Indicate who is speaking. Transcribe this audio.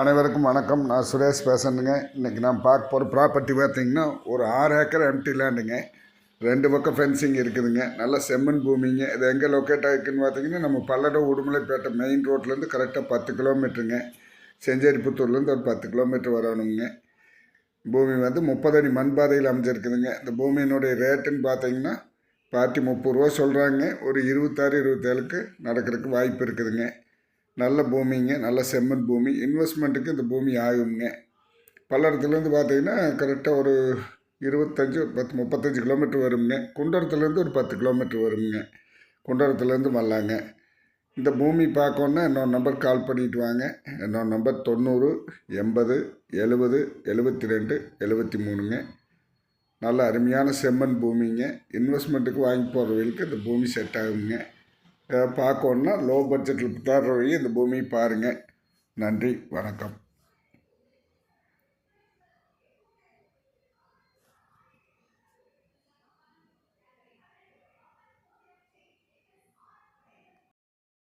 Speaker 1: அனைவருக்கும் வணக்கம். நான் சுரேஷ் பேசுறேங்க இன்றைக்கி நான் பார்க்க போகிற ப்ராப்பர்ட்டி பார்த்தீங்கன்னா ஒரு ஆறு ஏக்கர் எம்டி லேண்டுங்க ரெண்டு பக்கம் ஃபென்சிங் இருக்குதுங்க. நல்ல செம்மண் பூமிங்க. இது எங்கே லொக்கேட் ஆகிருக்குன்னு பார்த்தீங்கன்னா நம்ம பல்லடம் உடுமலைப்பேட்டை மெயின் ரோட்லேருந்து கரெக்டாக பத்து கிலோமீட்டருங்க செஞ்சேரிப்புத்தூர்லேருந்து ஒரு பத்து கிலோமீட்டர் வரணுங்க. பூமி வந்து முப்பது அடி மண் பாதையில் அமைஞ்சிருக்குதுங்க. இந்த பூமியினுடைய ரேட்டுன்னு பார்த்தீங்கன்னா பார்ட்டி முப்பது ரூபா சொல்கிறாங்க ஒரு இருபத்தாறு இருபத்தேழுக்கு நடக்கிறதுக்கு வாய்ப்பு இருக்குதுங்க. நல்ல பூமிங்க நல்ல செம்மண் பூமி. இன்வெஸ்ட்மெண்ட்டுக்கு இந்த பூமி ஆகுங்க பல்லடத்துலேருந்து பார்த்தீங்கன்னா கரெக்டாக ஒரு இருபத்தஞ்சி பத்து முப்பத்தஞ்சு கிலோமீட்டர் வருங்க குண்டரத்துலேருந்து ஒரு பத்து கிலோமீட்டர் வருங்க குண்டரத்துலேருந்து வரலாங்க. இந்த பூமி பார்க்கணுன்னா என்னோடய நம்பர் கால் பண்ணிட்டு வாங்க. என்னோடய நம்பர் தொண்ணூறு எண்பது எழுபது எழுபத்தி ரெண்டு எழுபத்தி மூணுங்க நல்ல அருமையான செம்மண் பூமிங்க. இன்வெஸ்ட்மெண்ட்டுக்கு வாங்கி போகிறவங்களுக்கு இந்த பூமி செட் ஆகுங்க. பார்க்கணுன்னா லோ பட்ஜெட்டில் தர்றவங்க இந்த பூமியை பாருங்கள் நன்றி வணக்கம்.